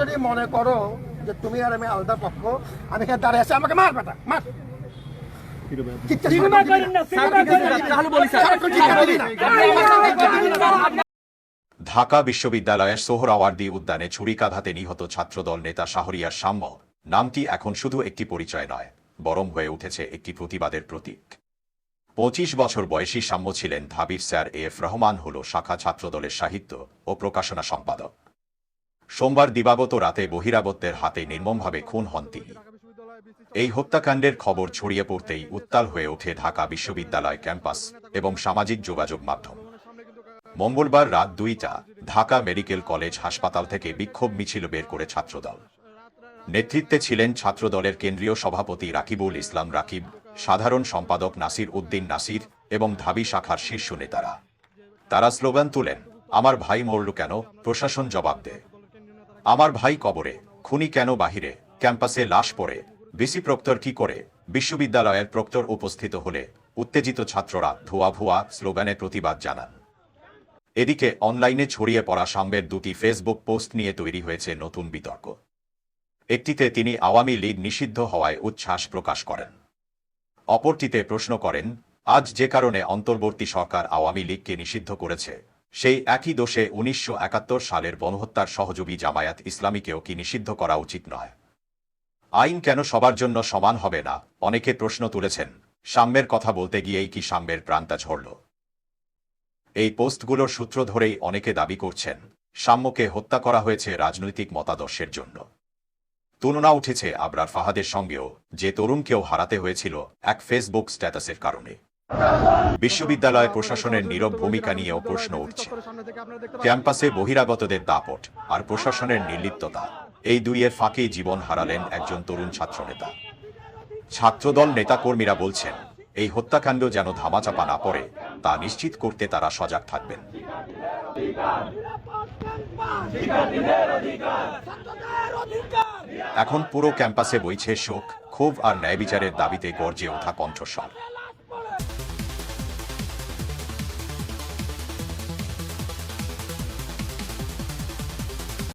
যদি মনে করো যে তুমি আর আমি আলাদা পক্ষ আমি এখানে দাঁড়িয়ে আছি আমাকে মার বেটা মার। ঢাকা বিশ্ববিদ্যালয়ের সোহরাওয়ার্দী উদ্যানে ছুরিকাঘাতে নিহত ছাত্রদল নেতা শাহরিয়ার সাম্য নামটি এখন শুধু একটি পরিচয় নয় বরং হয়ে উঠেছে একটি প্রতিবাদের প্রতীক। পঁচিশ বছর বয়সী সাম্য ছিলেন ধাবির স্যার এফ রহমান হল শাখা ছাত্রদলের সাহিত্য ও প্রকাশনা সম্পাদক। সোমবার দিবাগত রাতে বহিরাগত্যের হাতে নির্মমভাবে খুন হন তিনি। এই হত্যাকাণ্ডের খবর ছড়িয়ে পড়তেই উত্তাল হয়ে ওঠে ঢাকা বিশ্ববিদ্যালয় ক্যাম্পাস এবং সামাজিক যোগাযোগ মাধ্যম। মঙ্গলবার রাত দুইটা ঢাকা মেডিকেল কলেজ হাসপাতাল থেকে বিক্ষোভ মিছিল বের করে ছাত্রদল। নেতৃত্বে ছিলেন ছাত্রদলের কেন্দ্রীয় সভাপতি রাকিবুল ইসলাম রাকিব, সাধারণ সম্পাদক নাসির উদ্দিন নাসির এবং ধাবি শাখার শীর্ষ নেতারা। তারা স্লোগান তুলেন, আমার ভাই মরল কেন? প্রশাসন জবাব দে। আমার ভাই কবরে, খুনি কেন বাহিরে, ক্যাম্পাসে লাশ পড়ে, বিসি প্রক্টর কি করে, বিশ্ববিদ্যালয়ের প্রক্টর উপস্থিত হলে, উত্তেজিত ছাত্ররা ধোয়া ভুয়া স্লোগানের প্রতিবাদ জানান। এদিকে অনলাইনে ছড়িয়ে পড়া সাম্যের দুটি ফেসবুক পোস্ট নিয়ে তৈরি হয়েছে নতুন বিতর্ক। একটিতে তিনি আওয়ামী লীগ নিষিদ্ধ হওয়ায় উচ্ছ্বাস প্রকাশ করেন। অপরটিতে প্রশ্ন করেন, আজ যে কারণে অন্তর্বর্তী সরকার আওয়ামী লীগকে নিষিদ্ধ করেছে সেই একই দোষে উনিশশো একাত্তর সালের গণহত্যার সহযোগী জামায়াত ইসলামীকেও কি নিষিদ্ধ করা উচিত নয়? আইন কেন সবার জন্য সমান হবে না? অনেকে প্রশ্ন তুলেছেন, সাম্যের কথা বলতে গিয়েই কি সাম্যের প্রাণটা ঝরল? এই পোস্টগুলোর সূত্র ধরেই অনেকে দাবি করছেন, সাম্যকে হত্যা করা হয়েছে রাজনৈতিক মতাদর্শের জন্য। তুলনা উঠেছে আবরার ফাহাদের সঙ্গেও, যে তরুণকেও হারাতে হয়েছিল এক ফেসবুক স্ট্যাটাসের কারণে। বিশ্ববিদ্যালয় প্রশাসনের নীরব ভূমিকা নিয়েও প্রশ্ন উঠছে। ক্যাম্পাসে বহিরাগতদের দাপট আর প্রশাসনের নির্লিপ্ততা, এই দুইয়ের ফাঁকেই জীবন হারালেন একজন তরুণ ছাত্রনেতা। ছাত্রদল নেতাকর্মীরা বলছেন, এই হত্যাকাণ্ড যেন ধামাচাপা না পড়ে, তা নিশ্চিত করতে তারা সজাগ থাকবেন। এখন পুরো ক্যাম্পাসে বইছে শোক, ক্ষোভ আর ন্যায় বিচারের দাবিতে গর্জে ওঠা কণ্ঠস্বর।